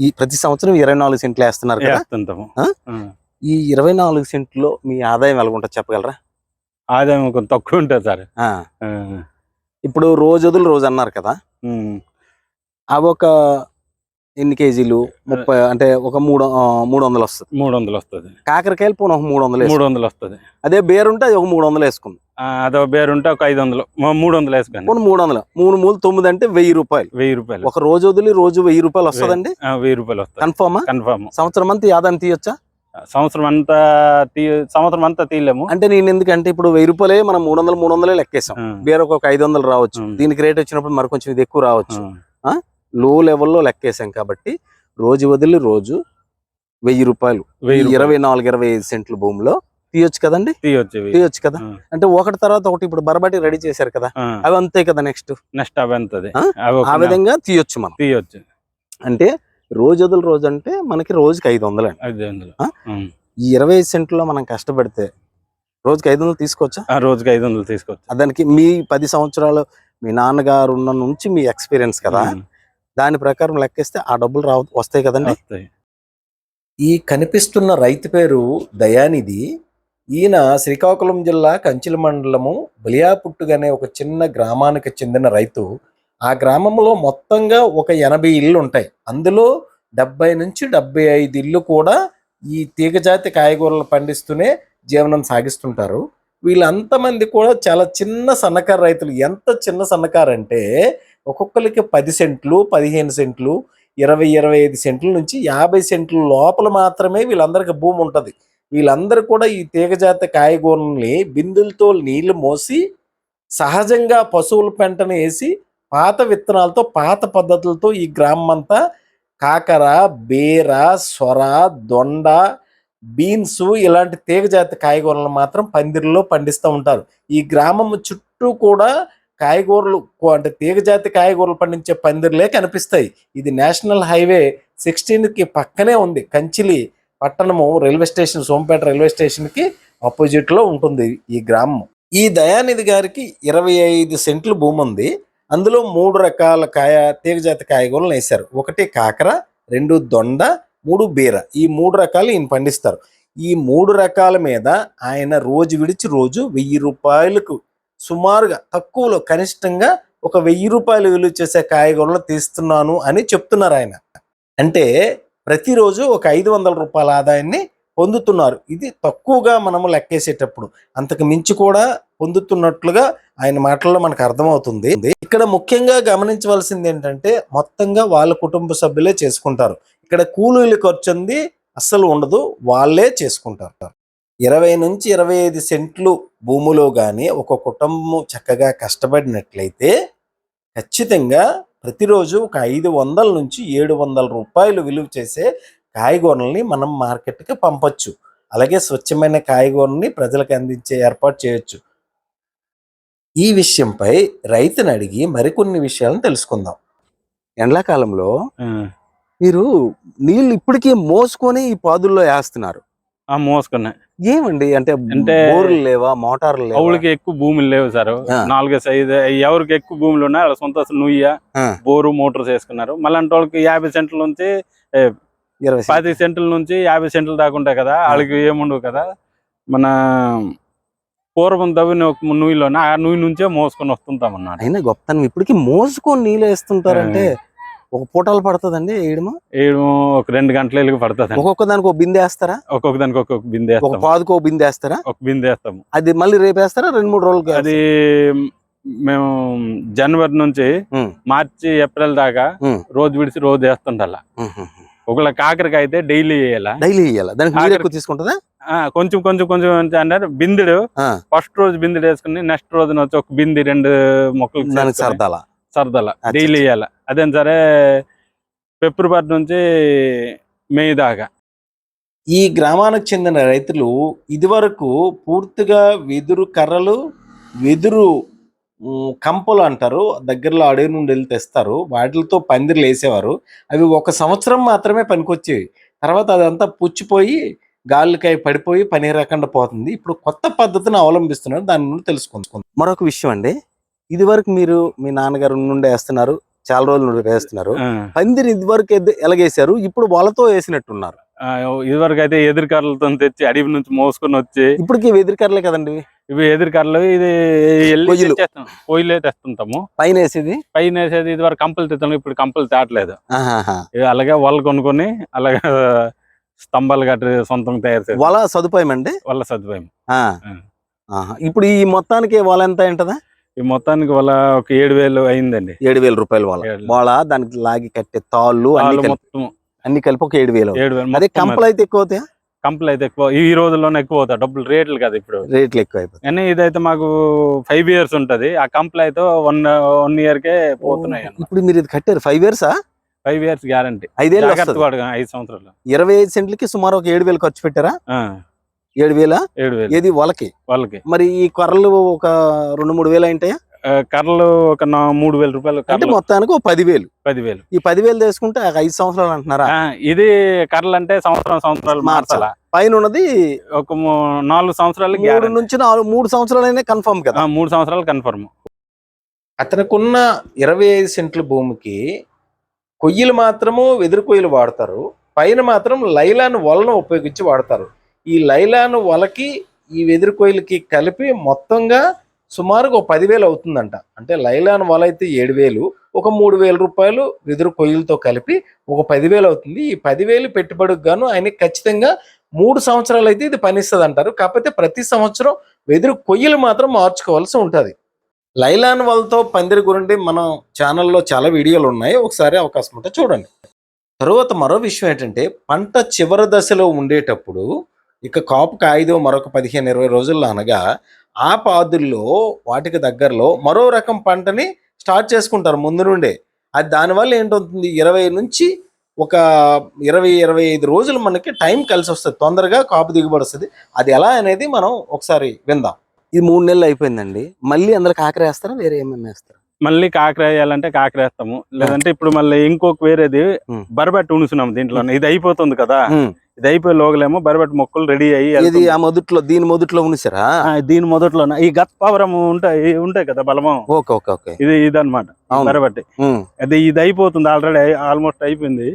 ఈ ప్రతి సంవత్సరం ఇరవై నాలుగు సెంట్లు వేస్తున్నారు కదా? వేస్తుంటాము. ఈ ఇరవై నాలుగు సెంట్లో మీ ఆదాయం ఎలా ఉంటుంది చెప్పగలరా? ఆదాయం కొంచెం తక్కువ ఉంటుంది సార్. ఇప్పుడు రోజు వదులు రోజు అన్నారు కదా. అవి ఒక ఎన్ని కేజీలు? ముప్పై అంటే ఒక మూడు మూడు వందలు వస్తుంది. మూడు వందలు వస్తుంది. కాకరకాయలు పోనీ ఒక మూడు వందలు. మూడు వందలు వస్తుంది. అదే బేరు ఉంటే అది ఒక మూడు వందలు వేసుకుంది. అదో బేరు ఉంటే ఒక ఐదు వందలు మూడు వందలు వేసుకోండి. మూడు వందలు మూడు మూడు తొమ్మిది అంటే వెయ్యి రూపాయలు. వెయ్యి రూపాయలు. ఒక రోజు వదిలి రోజు వెయ్యి రూపాయలు వస్తుందండి? వెయ్యి రూపాయలు కన్ఫర్మా కన్ఫామ్? సంవత్సరం అంతా ఆదాయం తీయొచ్చా? సంవత్సరం అంతా తీ సంవత్సరం అంతా తీయలేము. అంటే నేను ఎందుకంటే ఇప్పుడు వెయ్యి రూపాయలే మనం మూడు వందలు మూడు వందలే లెక్కేసాం బేరకు ఒక ఐదు వందలు రావచ్చు. దీనికి రేట్ వచ్చినప్పుడు మరి కొంచెం ఇది ఎక్కువ రావచ్చు. ఆ, లో లెవెల్లో లెక్కేసాం కాబట్టి రోజు వదిలి రోజు వెయ్యి రూపాయలు. ఇరవై నాలుగు ఇరవై ఐదు సెంట్ల భూమిలో తీయొచ్చు కదండి? తీయొచ్చు. తీయొచ్చు కదా? అంటే ఒకటి తర్వాత ఒకటి ఇప్పుడు బరబటి రెడీ చేశారు కదా. అవి అంతే కదా నెక్స్ట్? నెక్స్ట్ అవి ఎంతది ఆ? విధంగా తీయొచ్చు మనం. తీయొచ్చు. అంటే రోజు వదులు రోజు అంటే మనకి రోజుకి ఐదు వందలు అండి. ఐదు వందలు. ఇరవై ఐదు సెంట్లో మనం కష్టపడితే రోజుకి ఐదు వందలు తీసుకోవచ్చా? ఆ రోజుకి ఐదు వందలు తీసుకోవచ్చు. దానికి మీ పది సంవత్సరాలు మీ నాన్నగారు ఉన్న నుంచి మీ ఎక్స్పీరియన్స్ కదా. దాని ప్రకారం లెక్కేస్తే ఆ డబ్బులు రావు వస్తాయి కదండి? వస్తాయి. ఈ కనిపిస్తున్న రైతు పేరు దయానిధి. ఈయన శ్రీకాకుళం జిల్లా కంచిల మండలము బలియాపుట్టుగా అనే ఒక చిన్న గ్రామానికి చెందిన రైతు. ఆ గ్రామంలో మొత్తంగా ఒక ఎనభై ఇళ్ళు ఉంటాయి. అందులో డెబ్బై నుంచి డెబ్బై ఐదు ఇళ్ళు కూడా ఈ తీగజాతి కాయగూరలు పండిస్తూనే జీవనం సాగిస్తుంటారు. వీళ్ళంతమంది కూడా చాలా చిన్న సన్నకారు రైతులు. ఎంత చిన్న సన్నకారు అంటే ఒక్కొక్కరికి పది సెంట్లు పదిహేను సెంట్లు ఇరవై ఇరవై ఐదు సెంట్ల నుంచి యాభై సెంట్ల లోపల మాత్రమే వీళ్ళందరికీ భూమి ఉంటుంది. వీళ్ళందరూ కూడా ఈ తీగజాతి కాయగూరల్ని బిందులతో నీళ్ళు మోసి సహజంగా పశువుల పెంటను వేసి పాత విత్తనాలతో పాత పద్ధతులతో ఈ గ్రామం అంతా కాకర బీర సొర దొండ బీన్స్ ఇలాంటి తీగజాతి కాయగూరలను మాత్రం పందిరిలో పండిస్తూ ఉంటారు. ఈ గ్రామం చుట్టూ కూడా కాయగూరలు అంటే తీగజాతి కాయగూరలు పండించే పందిర్లే కనిపిస్తాయి. ఇది నేషనల్ హైవే సిక్స్టీన్కి పక్కనే ఉంది. కంచిలి పట్టణము రైల్వే స్టేషన్ సోంపేట రైల్వే స్టేషన్కి ఆపోజిట్లో ఉంటుంది ఈ గ్రామం. ఈ దయానిధి గారికి ఇరవై ఐదు సెంట్లు భూమి ఉంది అందులో మూడు రకాల కాయ తీగజాతి కాయగూరలు వేశారు ఒకటి కాకర రెండు దొండ మూడు బీర. ఈ మూడు రకాలు ఈయన పండిస్తారు. ఈ మూడు రకాల మీద ఆయన రోజు విడిచి రోజు వెయ్యి రూపాయలకు సుమారుగా తక్కువలో కనిష్టంగా ఒక వెయ్యి రూపాయలు విలువ చేసే కాయగూరలు తీస్తున్నాను అని చెప్తున్నారు ఆయన. అంటే ప్రతిరోజు ఒక ఐదు వందల రూపాయల ఆదాయాన్ని పొందుతున్నారు. ఇది తక్కువగా మనము లెక్కేసేటప్పుడు అంతకు మించి కూడా పొందుతున్నట్లుగా ఆయన మాటల్లో మనకు అర్థమవుతుంది. ఇక్కడ ముఖ్యంగా గమనించవలసింది ఏంటంటే మొత్తంగా వాళ్ళ కుటుంబ సభ్యులే చేసుకుంటారు. ఇక్కడ కూలీల ఖర్చు అంది అస్సలు ఉండదు వాళ్ళే చేసుకుంటారు. ఇరవై నుంచి ఇరవై ఐదు సెంట్లు భూములో కానీ ఒక కుటుంబం చక్కగా కష్టపడినట్లయితే ఖచ్చితంగా ప్రతిరోజు ఒక ఐదు వందల నుంచి ఏడు వందల రూపాయలు విలువ చేసే కాయగూరల్ని మనం మార్కెట్కి పంపొచ్చు. అలాగే స్వచ్ఛమైన కాయగూరల్ని ప్రజలకు అందించే ఏర్పాటు చేయొచ్చు. ఈ విషయంపై రైతుని అడిగి మరికొన్ని విషయాలను తెలుసుకుందాం. ఎండాకాలంలో. మీరు నీళ్ళు ఇప్పటికీ మోసుకొని ఈ పాదుల్లో వేస్తున్నారు. ఆ మోసుకున్నాయి ఏమండి? అంటే అంటే బోర్లు లేవా? మోటార్లు లేవా? అవులకి ఎక్కువ భూములు లేవు సార్. ఆ. నాలుగేసి ఐదు ఎవరికి ఎక్కువ భూములు ఉన్నాయి వాళ్ళ సొంత నుయ్య. బోరు మోటార్స్ వేసుకున్నారు. మళ్ళీ అంటే వాళ్ళకి యాభై సెంట్ల నుంచి పది సెంట్ల నుంచి యాభై సెంట్లు దాకా ఉంటాయి కదా వాళ్ళకి ఏముండవు కదా. మన పూర్వం దవ్విన ఒక నుయ్యిలోనే ఆ నుయ్యి నుంచే మోసుకొని వస్తుంటాం అన్నమాట అయినా గొప్పతనం. ఇప్పటికి మోసుకొని నీళ్ళు వేస్తుంటారంటే ఒక పూటలు పడుతుందండి వేయడము ఏడు ఒక రెండు గంటల వెలుగు పడుతుంది ఒక్కొక్క దానికి ఒక బిందె వేస్తారా? ఒక్కొక్క దానికి ఒక్కొక్క బిందె ఒక పాదుకు ఒక బిందె వేస్తారా? ఒక బిందె వేస్తాము. అది మళ్ళీ రేపు వేస్తారా? రెండు మూడు రోజులు అది మేము జనవరి నుంచి. మార్చి ఏప్రిల్ దాకా. రోజు విడిచి రోజు వేస్తుండాల. ఒకళ్ళ కాకరకాయ అయితే డైలీ వేయాల? డైలీ ఇయ్యాలి దానికి నీరు ఎక్కువ తీసుకుంటుందా? కొంచెం కొంచెం కొంచెం అంటే అంటే బిందెడు. ఫస్ట్ రోజు బిందెడు వేసుకుని నెక్స్ట్ రోజున వచ్చి ఒక బింది రెండు మొక్కలు దానికి సరదాలా? సరదాల. డైలీ. వేయాల? అదేం సరే ఫిబ్రవరి నుంచి మే దాకా. ఈ గ్రామానికి చెందిన రైతులు ఇదివరకు పూర్తిగా వెదురు కర్రలు వెదురు కంపలు అంటారు దగ్గరలో అడవి నుండి వెళ్ళి తెస్తారు వాటితో పందిర్లు వేసేవారు. అవి ఒక సంవత్సరం మాత్రమే పనికొచ్చేవి. తర్వాత అదంతా పుచ్చిపోయి గాలికాయ పడిపోయి పని రాకుండా పోతుంది. ఇప్పుడు కొత్త పద్ధతిని అవలంబిస్తున్నారు దాని నుండి తెలుసుకుందాం. మరొక విషయం అండి. ఇదివరకు మీరు మీ నాన్నగారు నుండి వేస్తున్నారు చాలా రోజుల నుండి వేస్తున్నారు. పందిరి ఇదివరకు ఎలాగేశారు? ఇప్పుడు వాళ్ళతో వేసినట్టున్నారు. ఇదివరకు అయితే ఎదురు కర్రలతో తెచ్చి అడవి నుంచి మోసుకొని వచ్చి ఇప్పటికి ఎదురుకర్లే కదండి ఇవి? ఎదురు కర్రలు ఇది వెళ్ళి పొయ్యిలు. తెస్తుంటాము. పైన వేసేది? పైన వేసేది ఇది వరకు కంపలు తెస్తాం ఇప్పుడు కంపలు తేటలేదు. అలాగే వాళ్ళు కొనుక్కొని అలాగే స్తంభాలు గట్ట సొంతంగా తయారు చేసి వల సదుపాయం. అండి వాళ్ళ సదుపాయం. ఇప్పుడు ఈ మొత్తానికి వల ఎంత ఉంటదా? ఈ మొత్తానికి వాళ్ళ ఒక ఏడు వేలు అయిందండి. ఏడు వేల రూపాయలు ఏడు. వల. దానికి లాగి కట్టే తాళ్ళు అన్ని వాళ్ళు కలిపి మొత్తం అన్ని కలిపి ఒక ఏడు వేలు. ఏడు వేలు అదే కంపలు అయితే ఎక్కువ అవుతాయా? కంపలు అయితే ఎక్కువ ఈ రోజుల్లోనే ఎక్కువ అవుతాయి. డబ్బులు రేట్లు కదా ఇప్పుడు. రేట్లు ఎక్కువ అయిపోతాయి. కానీ ఇదైతే మాకు ఫైవ్ ఇయర్స్ ఉంటది. ఆ కంపలు అయితే వన్ వన్ ఇయర్ కే పోతున్నాయి ఇప్పుడు మీరు ఇది కట్టారు five years? Five years guarantee. ఐదేళ్ళు ఐదు సంవత్సరాలు. ఇరవై ఐదు సెంట్లకి సుమారు ఒక ఏడు వేలు ఖర్చు పెట్టారా? ఏడు వేల ఏడు వేలు ఏది వలకి వాళ్ళకి. మరి ఈ కొర్రలు ఒక రెండు మూడు వేలు ఆ, కర్రలు ఒక మూడు వేల రూపాయలు అంటే కర్రలు. మొత్తానికి ఒక పదివేలు. పదివేలు. ఈ పదివేలు తీసుకుంటే ఐదు సంవత్సరాలు అంటున్నారా? ఆ, ఇది కర్రలు అంటే సంవత్సరం సంవత్సరాలు మార్చాలా? పైన ఉన్నది ఒక నాలుగు సంవత్సరాలు మూడు guarantee. నుంచి నాలుగు మూడు సంవత్సరాలైనా కన్ఫర్మ్ కదా? ఆ, మూడు సంవత్సరాలు కన్ఫర్మ్. అతనికున్న ఇరవై ఐదు సెంట్ల భూమికి కొయ్యలు మాత్రము వెదురు కొయ్యలు వాడతారు. పైన మాత్రం లైలాన్ వలను ఉపయోగించి వాడతారు. ఈ లైలాన్ వలకి ఈ వెదురు కలిపి మొత్తంగా సుమారుగా ఒక పదివేలు అవుతుందంట. అంటే లైలాన్ వల అయితే ఏడు వేలు ఒక మూడు వేల రూపాయలు వెదురు కొయ్యలతో కలిపి ఒక పదివేలు అవుతుంది. ఈ పదివేలు పెట్టుబడికి గాను ఆయన ఖచ్చితంగా మూడు సంవత్సరాలు అయితే ఇది పనిస్తుంది అంటారు కాకపోతే ప్రతి సంవత్సరం వెదురు కొయ్యలు మాత్రం మార్చుకోవాల్సి ఉంటుంది. లైలాన్ వాళ్ళతో పందిరి గురించి మనం ఛానల్లో చాలా వీడియోలు ఉన్నాయి. ఒకసారి అవకాశం ఉంటే చూడండి. తరువాత మరో విషయం ఏంటంటే పంట చివరి దశలో ఉండేటప్పుడు ఇక కాపు కాయిదో మరొక పదిహేను ఇరవై రోజుల్లో అనగా ఆ పాదుల్లో వాటికి దగ్గరలో మరో రకం పంటని స్టార్ట్ చేసుకుంటారు ముందు నుండే. అది దానివల్ల ఏంటవుతుంది? ఇరవై నుంచి ఒక ఇరవై ఇరవై ఐదు రోజులు మనకి టైం కలిసి వస్తుంది తొందరగా కాపు దిగుబడి వస్తుంది. అది ఎలా అనేది మనం ఒకసారి విందాం. ఇది మూడు నెలలు అయిపోయిందండి. మళ్ళీ అందరికి ఆఖరి వేస్తారా? వేరే ఏమైనా వేస్తారా? మళ్ళీ కాకర వేయాలంటే కాకర వేస్తాము. లేదంటే ఇప్పుడు మళ్ళీ ఇంకొక వేరేది. బరబెట్టి ఉనుసున్నాం దీంట్లో ఇది అయిపోతుంది కదా. ఇది అయిపోయి లోగలేమో బరబెట్టి మొక్కలు రెడీ అయ్యి ఇది. ఆ మొదట్లో దీని మొదట్లో ఉనిసారా ఆ, దీని మొదట్లో ఈ గత్పావరం ఉంటాయి ఉంటాయి కదా బలమం? Okay okay okay. ఇది ఇదన్నమాట. బరబట్టి. అది ఇది అయిపోతుంది ఆల్రెడీ ఆల్మోస్ట్ అయిపోయింది.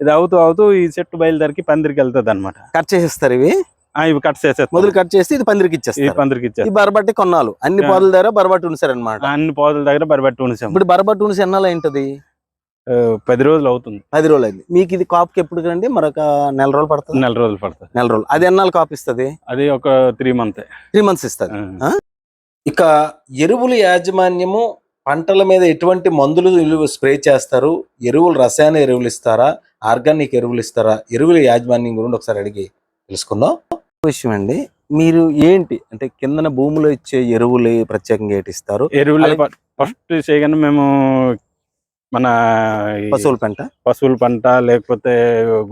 ఇది అవుతూ అవుతూ ఈ చెట్టు బయలుదేరికి పందిరికి వెళ్తుంది అనమాట కట్ చేసేస్తారు ఇవి? ఇవి కట్ చేసేస్తాం మొదలు కట్ చేసి ఇది పందిరికి ఇచ్చేస్తారు. పందిరికి ఈ ఇచ్చేస్తాం బరబట్టి కొన్నాళ్ళు. అన్ని. పాదుల దగ్గర బరబట్టి ఉనిసారు అనమాట అన్ని పోదల దగ్గర బరబట్టి ఉనిసాం ఇప్పుడు బరబట్టి ఉనిసి ఎన్నాళ్ళు ఏంటది పది రోజులు అవుతుంది. పది రోజులు అయింది మీకు ఇది కాపుకి ఎప్పుడు రండి మరొక నెల రోజులు పడుతుంది? నెల రోజులు పడుతుంది. నెల రోజులు. అది ఎన్నాళ్ళు కాపు ఇస్తుంది? అది ఒక త్రీ మంత్ త్రీ మంత్స్ ఇస్తుంది. ఇక ఎరువుల యాజమాన్యము పంటల మీద ఎటువంటి మందులు స్ప్రే చేస్తారు? ఎరువులు రసాయన ఎరువులు ఇస్తారా? ఆర్గానిక్ ఎరువులు ఇస్తారా? ఎరువుల యాజమాన్యం గురించి ఒకసారి అడిగి తెలుసుకుందాం. విషయం అండి. మీరు ఏంటి అంటే కిందన భూమిలో ఇచ్చే ఎరువులు ప్రత్యేకంగా ఏంటి ఇస్తారు? ఎరువులు ఫస్ట్ చేయగానే మేము మన పశువుల పెంట? పశువుల పంట లేకపోతే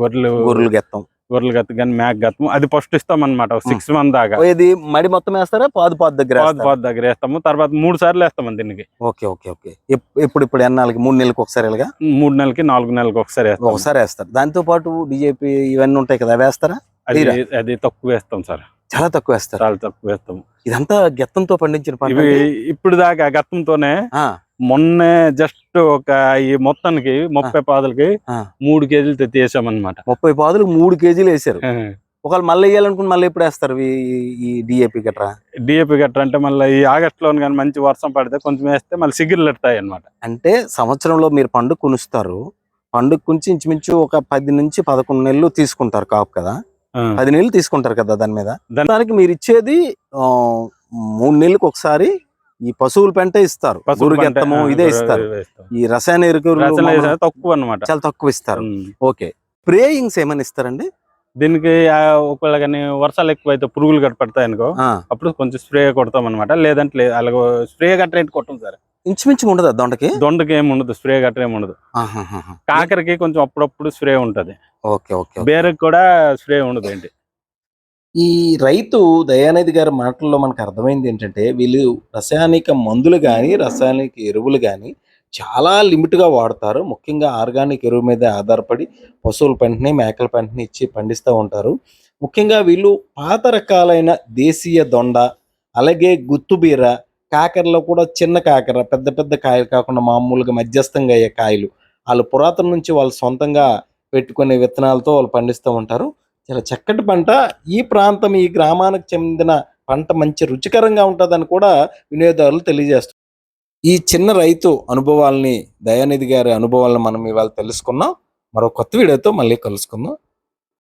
గొర్రెలు గొర్రెలు గెత్తం. గొర్రెలు గత్తు కానీ మేక గత్తము అది ఫస్ట్ ఇస్తాం అనమాట సిక్స్ మంత్ దాకా. ఇది మడి మొత్తం వేస్తారా? పాదు పాదు దగ్గర పాదు? పాదు దగ్గర వేస్తాము. తర్వాత మూడు సార్లు వేస్తాం దీనికి. Okay okay okay. ఎప్పుడు ఇప్పుడు ఎన్నాళ్ళకి? మూడు నెలలకు ఒకసారి ఇలాగా మూడు నెలలకి నాలుగు నెలలకు ఒకసారి వేస్తాం ఒకసారి వేస్తారు. దాంతో పాటు డిజేపి ఇవన్నీ ఉంటాయి కదా వేస్తారా? అది. అది తక్కువ వేస్తాం సార్. చాలా తక్కువ వేస్తారు. చాలా తక్కువ వేస్తాం. ఇదంతా గెత్తంతో పండించిన పంట ఇవి? ఇప్పుడు దాకా గతంతోనే ఆ, మొన్నే జస్ట్ ఒక ఈ మొత్తానికి ముప్పై పాదులకి. మూడు కేజీలు తెచ్చి వేసాం అనమాట ముప్పై పాదులు మూడు కేజీలు వేసారు. ఒకవేళ మళ్ళీ వేయాలనుకుని మళ్ళీ ఎప్పుడు వేస్తారు ఈ- డిఏపి గట్రా? డిఏపి గట్ర అంటే మళ్ళీ ఈ ఆగస్ట్లో కానీ మంచి వర్షం పడితే కొంచెం వేస్తే మళ్ళీ సిగిర్లు ఎడతాయి అనమాట అంటే సంవత్సరంలో మీరు పండుగ కొనుస్తారు. పండుగ కుంచి ఇంచుమించు ఒక పది నుంచి పదకొండు నెలలు తీసుకుంటారు కాపు కదా. పది నెలలు తీసుకుంటారు కదా దాని మీద. దాని- దానికి మీరు ఇచ్చేది మూడు నెలలకు ఒకసారి ఈ పశువుల పెంట ఇస్తారు. గురుగెత్తము ఇదే ఇస్తారు. ఈ రసాయన మామూలు తక్కువ అనమాట చాలా తక్కువ ఇస్తారు. ఓకే. స్ప్రేయింగ్స్ ఏమైనా ఇస్తారండి? దీనికి ఒకవేళ కానీ వర్షాలు ఎక్కువ అయితే పురుగులు గట్ట పడతాయి అనుకో అప్పుడు కొంచెం స్ప్రే కొడతాం అనమాట లేదంటే లేదు అలాగ స్ప్రే ఏంటి కొట్టం సార్. ఇంచుమించు ఉండదా దొండకి? దొండకి ఏమి ఉండదు స్ప్రే గట్ర ఏమి ఉండదు. కాకరకి కొంచెం అప్పుడప్పుడు స్ప్రే ఉంటది. Okay okay okay. బేరకు కూడా స్ప్రే ఉండదు ఏంటి? ఈ రైతు దయానిధి గారి మాటల్లో మనకు అర్థమైంది ఏంటంటే వీళ్ళు రసాయనిక మందులు కానీ రసాయనిక ఎరువులు కానీ చాలా లిమిట్గా వాడతారు. ముఖ్యంగా ఆర్గానిక్ ఎరువు మీద ఆధారపడి పశువుల పెంటని మేకల పెంటని ఇచ్చి పండిస్తూ ఉంటారు. ముఖ్యంగా వీళ్ళు పాత రకాలైన దేశీయ దొండ అలాగే గుత్తుబీర కాకరలో కూడా చిన్న కాకర పెద్ద పెద్ద కాయలు కాకుండా మామూలుగా మధ్యస్థంగా అయ్యే కాయలు. వాళ్ళు పురాతన నుంచి వాళ్ళు సొంతంగా పెట్టుకునే విత్తనాలతో వాళ్ళు పండిస్తూ ఉంటారు. చాలా చక్కటి పంట. ఈ ప్రాంతం ఈ గ్రామానికి చెందిన పంట మంచి రుచికరంగా ఉంటుందని కూడా వినియోగదారులు తెలియజేస్తారు ఈ చిన్న రైతు అనుభవాల్ని దయానిధి గారి అనుభవాలను మనం ఇవాళ తెలుసుకున్నాం. మరో కొత్త వీడియోతో మళ్ళీ కలుసుకుందాం.